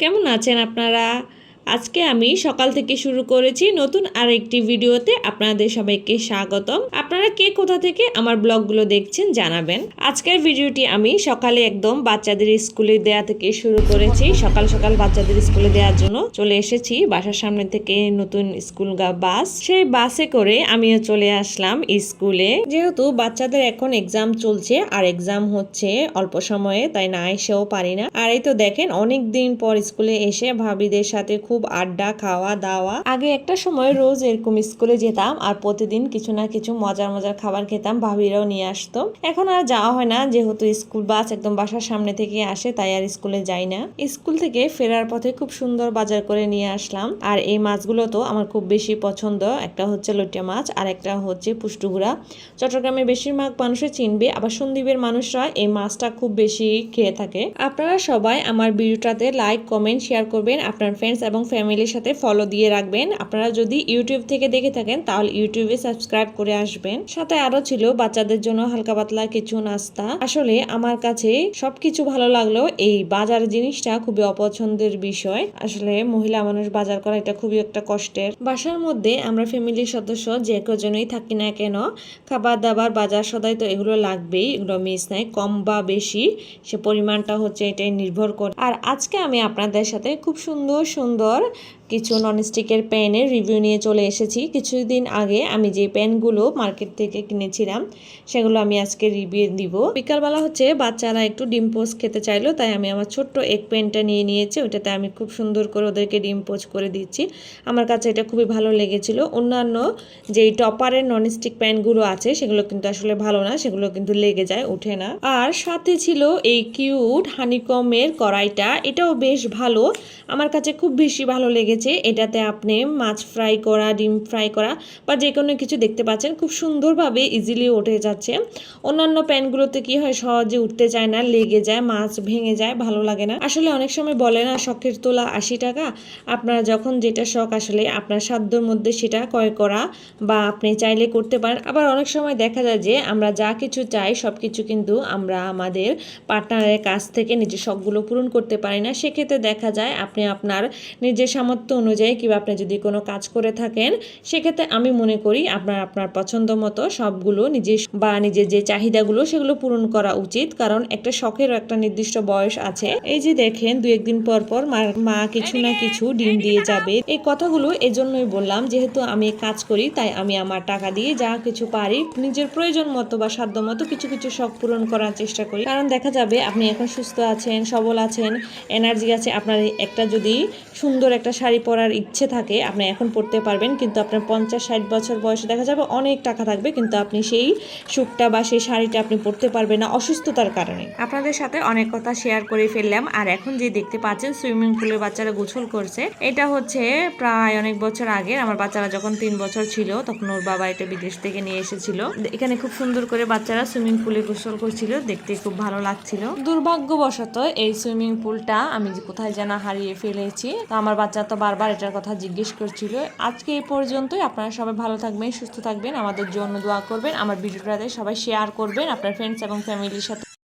কেমন আছেন আপনারা? আজকে আমি সকাল থেকে শুরু করেছি নতুন আরেকটি ভিডিওতে আপনাদের সবাইকে স্বাগতম। আপনারা কে কোথা থেকে আমার ব্লগগুলো দেখছেন জানাবেন। আজকের ভিডিওটি আমি সকালে একদম বাচ্চাদের স্কুলে দেয়া থেকে শুরু করেছি। সকাল সকাল বাচ্চাদের স্কুলে দেওয়ার জন্য চলে এসেছি। বাসার সামনে থেকে নতুন স্কুল বাস। সেই বাসে করে আমিও চলে আসলাম স্কুলে। যেহেতু বাচ্চাদের এখন এক্সাম চলছে আর এক্সাম হচ্ছে অল্প সময়ে, তাই না এসেও পারি না। আর এই তো দেখেন, অনেক দিন পর স্কুলে এসে ভাবিদের সাথে খুব আড্ডা খাওয়া দাওয়া আগে একটা সময় রোজ এরকম স্কুলে যেতাম আর প্রতিদিন কিছু না কিছু মজার মজার খাবার খেতাম, ভাবিরাও নিয়ে আসতো। এখন আর যাওয়া হয় না, যেহেতু স্কুল বাস একদম বাসার সামনে থেকে আসে, তাই আর স্কুলে যাই না। স্কুল থেকে ফেরার পথে খুব সুন্দর বাজার করে নিয়ে আসলাম। আর এই মাছগুলো তো আমার খুব বেশি পছন্দ। একটা হচ্ছে লটিয়া মাছ আর একটা হচ্ছে পুষ্টুগুড়া চট্টগ্রামে বেশিরভাগ মানুষই চিনবে, আবার সন্দীপের মানুষরা এই মাছটা খুব বেশি খেয়ে থাকে। আপনারা সবাই আমার ভিডিওটাতে লাইক কমেন্ট শেয়ার করবেন। আপনার ফ্রেন্ডস এবং ফ্যামিলির সাথে ফলো দিয়ে রাখবেন। আপনারা যদি ইউটিউব থেকে দেখে থাকেন, তাহলে ইউটিউবে সাবস্ক্রাইব করে আসবেন। সাথে আরও ছিল বাচ্চাদের জন্য হালকা পাতলা কিছু নাস্তা। আসলে আমার কাছে সবকিছু ভালো লাগল এই বাজার জিনিসটা খুবই অপছন্দের বিষয়। আসলে মহিলা মানুষ বাজার করা এটা খুবই একটা কষ্টের। বাসার মধ্যে আমরা ফ্যামিলির সদস্য যে কজনই থাকি না কেন খাবার দাবার বাজার সদাই তো এগুলো লাগবেই। এগুলো মিস নাই কম বা বেশি, সে পরিমাণটা হচ্ছে এটাই নির্ভর করে। আর আজকে আমি আপনাদের সাথে খুব সুন্দর সুন্দর পর কিছু ননস্টিকের প্যানের রিভিউ নিয়ে চলে এসেছি। কিছুদিন আগে আমি যে প্যানগুলো মার্কেট থেকে কিনেছিলাম, সেগুলো আমি আজকে রিভিউ দিব। বিকালবেলা হচ্ছে বাচ্চারা একটু ডিম পোস্ট খেতে চাইলো, তাই আমি আমার ছোট্ট এক প্যানটা নিয়ে নিয়েছি ওইটাতে আমি খুব সুন্দর করে ওদেরকে ডিম পোস্ট করে দিচ্ছি। আমার কাছে এটা খুবই ভালো লেগেছিল। অন্যান্য যেই টপারের ননস্টিক প্যানগুলো আছে, সেগুলো কিন্তু আসলে ভালো না, সেগুলো কিন্তু লেগে যায়, ওঠে না। আর সাথে ছিল এই কিউট হানিকমের কড়াইটা, এটাও বেশ ভালো। আমার কাছে খুব বেশি ভালো লেগেছে। এটাতে আপনি মাছ ফ্রাই করা, ডিম ফ্রাই করা বা যে কোনো কিছু দেখতে পাচ্ছেন, খুব সুন্দরভাবে ইজিলি উঠে যাচ্ছে। অন্যান্য প্যানগুলোতে কি হয়, সহজে উঠতে চায় না, লেগে যায়, মাছ ভেঙে যায়, ভালো লাগে না। আসলে অনেক সময় বলে না, শখের তোলা আশি টাকা। আপনারা যখন যেটা শখ, আসলে আপনার সাধ্যর মধ্যে সেটা ক্রয় করা বা আপনি চাইলে করতে পারেন। আবার অনেক সময় দেখা যায় যে, আমরা যা কিছু চাই সব কিছু কিন্তু আমরা আমাদের পার্টনারের কাছ থেকে নিজের শখগুলো পূরণ করতে পারি না। সেক্ষেত্রে দেখা যায়, আপনি আপনার নিজের সামর্থ্য অনুযায়ী কিংবা আপনি যদি কোনো কাজ করে থাকেন, সেক্ষেত্রে আমি মনে করি আপনার আপনার পছন্দ মতো সবগুলো নিজের বা নিজের যে চাহিদাগুলো সেগুলো পূরণ করা উচিত। কারণ একটা শখেরও একটা নির্দিষ্ট বয়স আছে। এই যে দেখেন দু একদিন পর পর মা কিছু না কিছু ডিম দিয়ে যাবে। এই কথাগুলো এজন্যই বললাম, যেহেতু আমি কাজ করি, তাই আমি আমার টাকা দিয়ে যা কিছু পারি, নিজের প্রয়োজন মতো বা সাধ্য মতো কিছু কিছু শখ পূরণ করার চেষ্টা করি। কারণ দেখা যাবে আপনি এখন সুস্থ আছেন, সবল আছেন এনার্জি আছে। আপনার একটা যদি সুন্দর একটা শাড়ি পরার ইচ্ছে থাকে আপনি এখন পরতে পারবেন কিন্তু আপনার পঞ্চাশ ষাট বছর বয়সে দেখা যাবে অনেক টাকা থাকবে কিন্তু আপনি সেই সুখটা বা সেই শাড়িটা আপনি পরতে পারবেন না অসুস্থতার কারণে। আপনাদের সাথে অনেক কথা শেয়ার করে ফেললাম আর এখন যে দেখতে পাচ্ছেন সুইমিং পুলের বাচ্চারা গোসল করছে এটা হচ্ছে প্রায় অনেক বছর আগে আমার বাচ্চারা যখন তিন বছর ছিল তখন ওর বাবা এটা বিদেশ থেকে নিয়ে এসেছিল। এখানে খুব সুন্দর করে বাচ্চারা সুইমিং পুলে গোসল করছিল দেখতে খুব ভালো লাগছিল। দুর্ভাগ্যবশত এই সুইমিং পুলটা আমি কোথায় যেন হারিয়ে ফেলেছি তো আমার বাচ্চা তো বারবার এটার কথা জিজ্ঞেস করছিল। আজকে এই পর্যন্তই। আপনারা সবাই ভালো থাকবেন, সুস্থ থাকবেন। আমাদের জন্য দোয়া করবেন। আমার ভিডিওটাতে সবাই শেয়ার করবেন। আপনার ফ্রেন্ডস এবং ফ্যামিলির সাথে